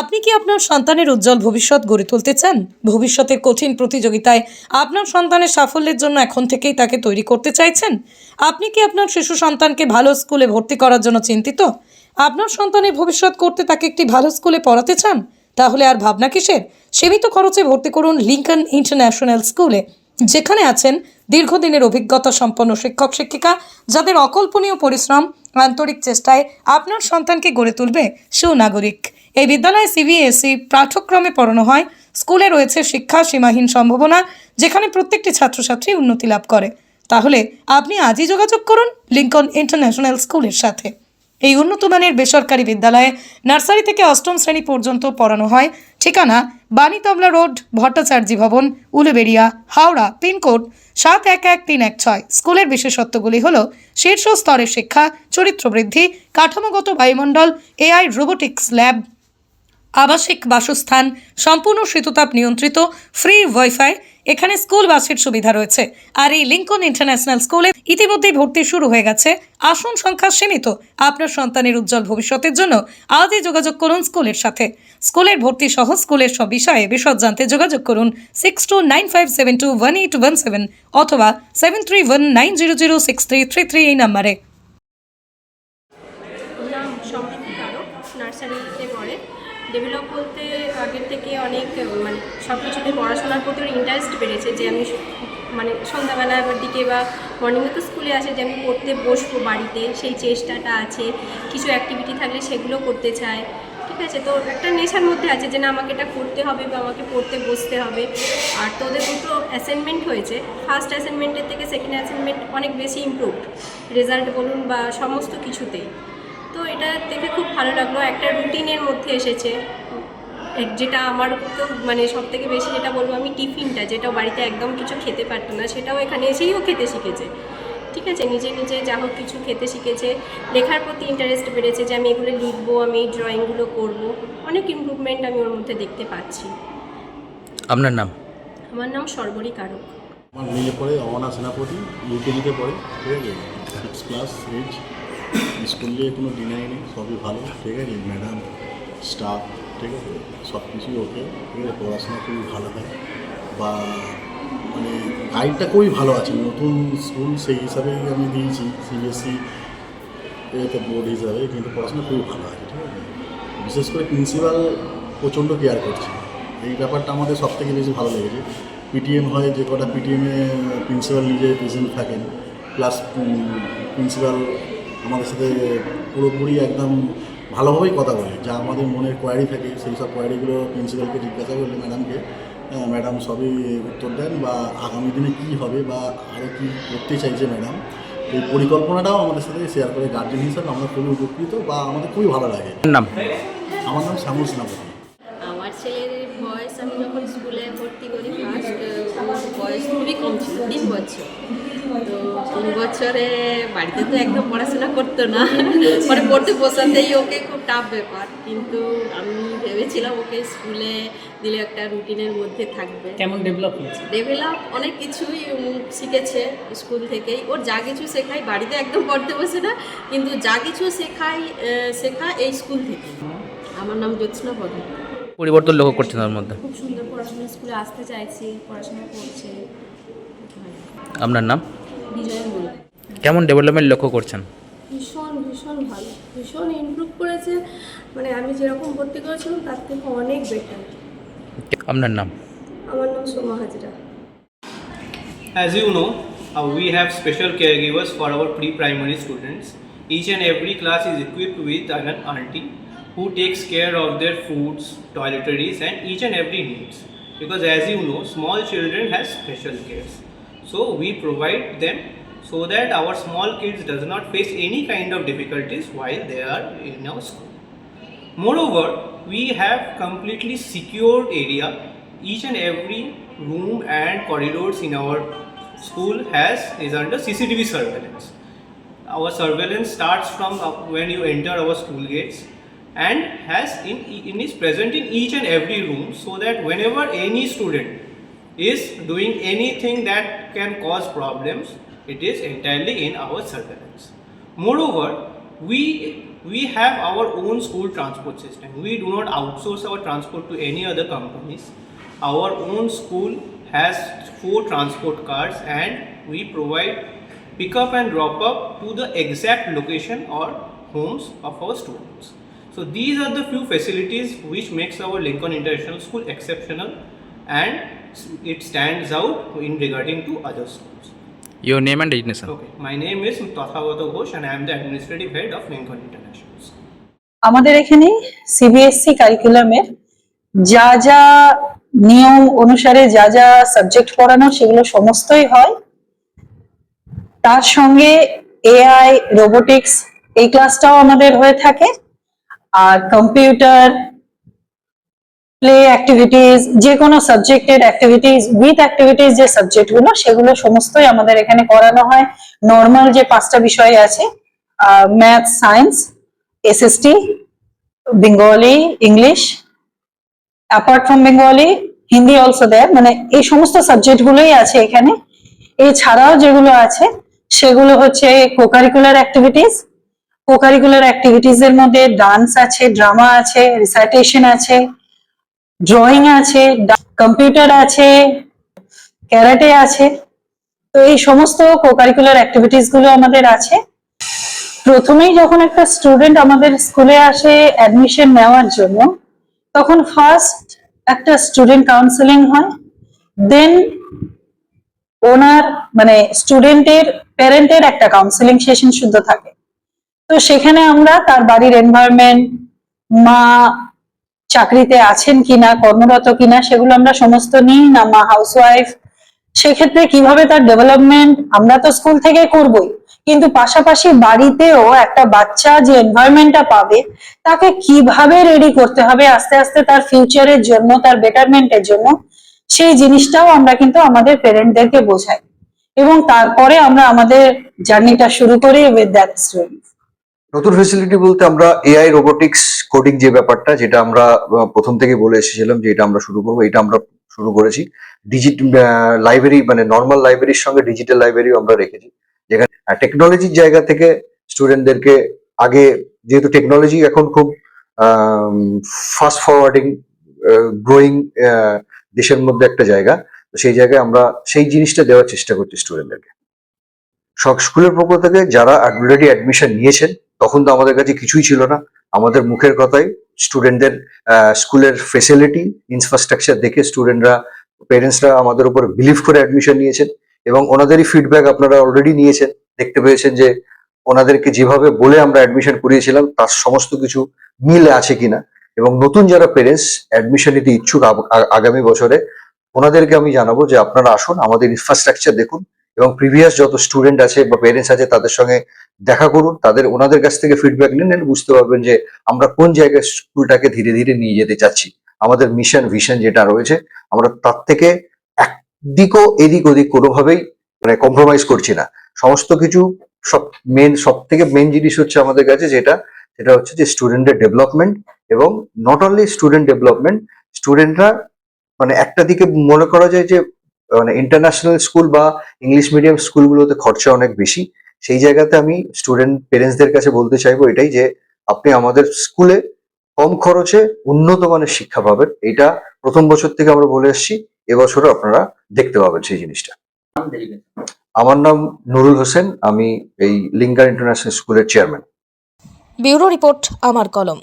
আপনি কি আপনার সন্তানের উজ্জ্বল ভবিষ্যৎ গড়ে তুলতে চান? ভবিষ্যতের কঠিন প্রতিযোগিতায় আপনার সন্তানের সাফল্যের জন্য এখন থেকেই তাকে তৈরি করতে চাইছেন? আপনি কি আপনার শিশু সন্তানকে ভালো স্কুলে ভর্তি করার জন্য চিন্তিত? আপনার সন্তানের ভবিষ্যৎ করতে তাকে একটি ভালো স্কুলে পড়াতে চান? তাহলে আর ভাবনা কিসের? সীমিত খরচে ভর্তি করুন লিঙ্কন ইন্টারন্যাশনাল স্কুলে, যেখানে আছেন দীর্ঘদিনের অভিজ্ঞতা সম্পন্ন শিক্ষক, শিক্ষিকা, যাদের অকল্পনীয় পরিশ্রম আন্তরিক চেষ্টায় আপনার সন্তানকে গড়ে তুলবে সুনাগরিক। এই বিদ্যালয়ে সিবিএসই পাঠ্যক্রমে পড়ানো হয়। স্কুলে রয়েছে শিক্ষা সীমাহীন সম্ভাবনা, যেখানে প্রত্যেকটি ছাত্রছাত্রী উন্নতি লাভ করে। তাহলে আপনি আজই যোগাযোগ করুন লিঙ্কন ইন্টারন্যাশনাল স্কুলের সাথে। এই উন্নতমানের বেসরকারি বিদ্যালয়ে নার্সারি থেকে অষ্টম শ্রেণি পর্যন্ত পড়ানো হয়। ঠিকানা বাণীতবলা রোড, ভট্টাচার্যী ভবন, উলুবেড়িয়া, হাওড়া, পিনকোড সাত এক এক তিন এক ছয়। স্কুলের বিশেষত্বগুলি হল শীর্ষ স্তরের শিক্ষা, চরিত্র বৃদ্ধি, কাঠামোগত বায়ুমণ্ডল, এআই, রোবোটিক্স, ল্যাব আবাসিক বাসস্থান, সম্পূর্ণ শীততাপ নিয়ন্ত্রিত ফ্রি ওয়াইফাই এখানে স্কুল বাসের সুবিধা রয়েছে। আর এই লিঙ্কন ইন্টারন্যাশনাল স্কুলে ইতিমধ্যেই ভর্তি শুরু হয়ে গেছে। আসন সংখ্যা সীমিত। আপনার সন্তানের উজ্জ্বল ভবিষ্যতের জন্য আজই যোগাযোগ করুন স্কুলের সাথে। স্কুলের ভর্তি সহ স্কুলের সব বিষয়ে বিশদ জানতে যোগাযোগ করুন six two nine five seven two one eight one seven অথবা seven three one nine zero zero six three three three এই নাম্বারে। নার্সারিতে পড়ে। ডেভেলপ বলতে আগের থেকে অনেক মানে সব কিছুতে পড়াশোনার প্রতি ইন্টারেস্ট বেড়েছে যে আমি মানে সন্ধ্যাবেলার দিকে বা মর্নিংয়ে তো স্কুলে আসে যে আমি পড়তে বসবো বাড়িতে, সেই চেষ্টাটা আছে, কিছু অ্যাক্টিভিটি থাকলে সেগুলো করতে চায় ঠিক আছে, তো একটা নেশার মধ্যে আছে যে না, আমাকে এটা করতে হবে বা আমাকে পড়তে বসতে হবে। আর তোদের দুটো অ্যাসাইনমেন্ট হয়েছে। ফার্স্ট অ্যাসাইনমেন্টের থেকে সেকেন্ড অ্যাসাইনমেন্ট অনেক বেশি ইমপ্রুভড রেজাল্ট বলুন বা সমস্ত কিছুতেই। তো এটা দেখে খুব ভালো লাগল। একটা রুটিনের মধ্যে এসেছে। যেটা আমার তো মানে সব থেকে বেশি যেটা বলব আমি টিফিনটা যেটা বাড়িতে একদম কিছু খেতে পারতো না সেটাও এখানে এসেই ও খেতে শিখেছে। ঠিক আছে? নিজে নিজে যা হোক কিছু খেতে শিখেছে। লেখার প্রতি ইন্টারেস্ট বেড়েছে যে আমি এগুলো লিখব আমি এই ড্রয়িংগুলো করব। অনেক ইম্প্রুভমেন্ট আমি ওর মধ্যে দেখতে পাচ্ছি। আপনার নাম? আমার নাম সর্বরী কারক। আমার মেয়ে পড়ে অমনা সেনাপতি ইউকেজিতে পড়ে ঠিক আছে? সিক্স ক্লাস এইচ স্কুল নিয়ে কোনো ডিনাই নেই, সবই ভালো, ঠিক আছে? ম্যাডাম স্টাফ ঠিক আছে? সব কিছুই ওকে ঠিক আছে? পড়াশোনা খুবই ভালো হয়। বা মানে গাইডটা খুবই ভালো আছে। নতুন স্কুল সেই হিসাবেই আমি দিয়েছি সিবিএসসি এতে বোর্ড হিসাবে, কিন্তু পড়াশোনা খুবই ভালো আছে, ঠিক আছে? বিশেষ করে প্রিন্সিপাল প্রচণ্ড কেয়ার করছে। এই ব্যাপারটা আমাদের সব থেকে বেশি ভালো লেগেছে। পিটিএম হয়, যে কটা পিটিএমে প্রিন্সিপাল নিজে প্রেজেন্ট থাকেন প্লাস প্রিন্সিপাল আমাদের সাথে পুরোপুরি একদম ভালোভাবেই কথা বলে যা আমাদের মনের কোয়ারি থাকে সেই সব কোয়ারিগুলো প্রিন্সিপালকে জিজ্ঞাসা করলে ম্যাডামকে ম্যাডাম সবই উত্তর দেন বা আগামী দিনে কী হবে বা আরও কী করতে চাইছে ম্যাডাম এই পরিকল্পনাটাও আমাদের সাথে শেয়ার করে গার্জেন হিসাবে আমরা খুবই উপকৃত বা আমাদের খুবই ভালো লাগে। নাম? আমার নাম শ্যামল সেনাপতি। আমার ছেলের বয়স আমি যখন স্কুলে ভর্তি করি ফার্স্ট বয়স খুবই কম ছিল তিন বছর। তিন বছরে বাড়িতে তো একদম পড়াশোনা করতো না। পরে পড়তে বসাতেই ওকে খুব টাফ ব্যাপার। কিন্তু আমি ভেবেছিলাম ওকে স্কুলে দিলে একটা রুটিনের মধ্যে থাকবে। কেমন ডেভেলপ হয়েছে? ডেভেলপ অনেক কিছুই শিখেছে স্কুল থেকেই। ওর যা কিছু শেখাই বাড়িতে একদম পড়তে বসে না কিন্তু যা কিছু শেখাই শেখা এই স্কুল থেকে। আমার নাম জ্যোৎস্না প্রধান। পরিবর্তন লক্ষ্য করছেন ওর মধ্যে? খুব সুন্দর পড়াশোনা স্কুলে আসতে চাইছি পড়াশোনা করছে। আপনার নাম? বিজয় কেমন ডেভেলপমেন্ট লক্ষ্য করছেন ভীষণ ভীষণ ভালো ভীষণ ইমপ্রুভ করেছে মানে আমি যেরকম ভর্তি করেছিলাম তার থেকে অনেক বেটার আপনার নাম আমার নাম Soma Hazra As you know, uh, we have special caregivers for our pre-primary students. Each and every class is equipped with an auntie who takes care of their foods, toiletries and each and every needs. Because as you know, small children has special cares. So we provide them so that our small kids does not face any kind of difficulties while they are in our school. Moreover, we have completely secured area. Each and every room and corridors in our school has is under CCTV surveillance. Our surveillance starts from uh, when you enter our school gates and has in, in is present in each and every room so that whenever any student is doing anything that can cause problems, it is entirely in our surveillance. Moreover, we we have our own school transport system. We do not outsource our transport to any other companies. Our own school has four transport cars and we provide pick up and drop up to the exact location or homes of our students. So these are the few facilities which makes our Lincoln International School exceptional and it stands out in regarding to other schools. Your name and designation. Okay, my name is Tathagata Ghosh and I am the administrative head of Lincoln International School. আমাদের এখানে CBSE কারিকুলামের যা যা নিয়ম অনুসারে যা যা subject পড়ানো সেগুলো সমস্তই হয় তার সঙ্গে এআই রোবোটিক্স এই ক্লাসটাও আমাদের হয়ে থাকে আর কম্পিউটার প্লে অ্যাক্টিভিটিস যে কোনো সাবজেক্টের অ্যাক্টিভিটিস উইথ অ্যাক্টিভিটিস যে সাবজেক্টগুলো সেগুলো সমস্তই আমাদের এখানে করানো হয়। নর্মাল যে পাঁচটা বিষয় আছে math science SST Bengali English apart from Bengali Hindi also দেয় মানে এই সমস্ত সাবজেক্টগুলোই আছে এখানে। এছাড়াও যেগুলো আছে, সেগুলো হচ্ছে কোকারিকুলার অ্যাক্টিভিটিস কোকারিকুলার অ্যাক্টিভিটিস এর মধ্যে ডান্স আছে ড্রামা আছে রিসাইটেশন আছে ড্রয়িং আছে কম্পিউটার আছে ক্যারাটে আছে। তো এই সমস্ত কোকারিকুলার অ্যাক্টিভিটিসগুলো আমাদের আছে। প্রথমেই যখন একটা স্টুডেন্ট আমাদের স্কুলে আসে অ্যাডমিশন নেওয়ার জন্য, তখন ফার্স্ট একটা স্টুডেন্ট কাউন্সেলিং হয়। দেন ওনার মানে স্টুডেন্টের প্যারেন্টের একটা কাউন্সেলিং সেশন শুদ্ধ থাকে। তো সেখানে আমরা তার বাড়ির এনভায়রনমেন্ট মা চাকরিতে আছেন কিনা, কর্মরত কিনা, সেগুলো আমরা সমস্ত নিই না মা হাউসওয়াইফ সেক্ষেত্রে কীভাবে তার ডেভেলপমেন্ট আমরা তো স্কুল থেকে করবই। কিন্তু পাশাপাশি বাড়িতেও একটা বাচ্চা যে এনভায়রনমেন্টটা পাবে, তাকে কীভাবে রেডি করতে হবে, আস্তে আস্তে তার ফিউচারের জন্য, তার বেটারমেন্টের জন্য, সেই জিনিসটাও আমরা কিন্তু আমাদের পেরেন্টদেরকে বোঝাই। এবং তারপরে আমরা আমাদের জার্নিটা শুরু করি উইথ দ্যাট স্টুডেন্ট নতুন ফেসিলিটি বলতে আমরা এআই রোবোটিক্স কোডিং যে ব্যাপারটা, যেটা আমরা প্রথম থেকে বলে এসেছিলাম যে এটা আমরা শুরু করব, এটা আমরা শুরু করেছি। ডিজিট লাইব্রেরি মানে নর্মাল লাইব্রেরির সঙ্গে ডিজিটাল লাইব্রেরিও আমরা রেখেছি। যেখানে টেকনোলজির জায়গা থেকে স্টুডেন্টদেরকে আগে, যেহেতু টেকনোলজি এখন খুব ফাস্ট ফরওয়ার্ডিং গ্রোয়িং দেশের মধ্যে একটা জায়গা, তো সেই জায়গায় আমরা সেই জিনিসটা দেওয়ার চেষ্টা করছি স্টুডেন্টদেরকে সব স্কুলের পক্ষ থেকে যারা অলরেডি অ্যাডমিশন নিয়েছেন তখন তো আমাদের কাছে কিছুই ছিল না। আমাদের মুখের কথাই স্টুডেন্টদের স্কুলের ফেসিলিটি ইনফ্রাস্ট্রাকচার দেখে স্টুডেন্টরা পেরেন্টসরা আমাদের উপর বিলিভ করে অ্যাডমিশন নিয়েছেন এবং ওনাদেরই ফিডব্যাক আপনারা অলরেডি নিয়েছেন। দেখতে পেয়েছেন যে ওনাদেরকে যেভাবে বলে আমরা অ্যাডমিশন করিয়েছিলাম, তার সমস্ত কিছু মিল আছে কিনা। এবং নতুন যারা পেরেন্টস অ্যাডমিশন নিতে ইচ্ছুক আগামী বছরে, ওনাদেরকে আমি জানাব যে আপনারা আসুন, আমাদের ইনফ্রাস্ট্রাকচার দেখুন এবং প্রিভিয়াস যত স্টুডেন্ট আছে বা পেরেন্টস আছে, তাদের সঙ্গে দেখা করুন, তাদের ওনাদের কাছ থেকে ফিডব্যাক নিন বুঝতে পারবেন যে আমরা কোন জায়গায় স্কুলটাকে ধীরে ধীরে নিয়ে যেতে চাচ্ছি। আমাদের মিশন ভিশন যেটা রয়েছে, আমরা তার থেকে একদিকও এদিক ওদিক কোনোভাবেই মানে কম্প্রোমাইজ করছি না। সমস্ত কিছু সব মেন সব থেকে মেন জিনিস হচ্ছে আমাদের কাছে যেটা, সেটা হচ্ছে যে স্টুডেন্টের ডেভেলপমেন্ট এবং নট অনলি স্টুডেন্ট ডেভেলপমেন্ট স্টুডেন্টরা মানে একটা দিকে মনে করা যায় যে মানে ইন্টারন্যাশনাল স্কুল বা ইংলিশ মিডিয়াম স্কুলগুলোতে খরচা অনেক বেশি। সেই জায়গাতে আমি স্টুডেন্ট পেরেন্টসদের কাছে বলতে চাইব এটাই যে আপনি আমাদের স্কুলে কম খরচে উন্নত মানের শিক্ষা পাবেন। এটা প্রথম বছর থেকে আমরা বলে এসেছি এবছরও আপনারা দেখতে পাবেন সেই জিনিসটা। আমার নাম নুরুল হোসেন আমি এই লিঙ্গার ইন্টারন্যাশনাল স্কুলের চেয়ারম্যান ব্যুরো রিপোর্ট আমার কলম।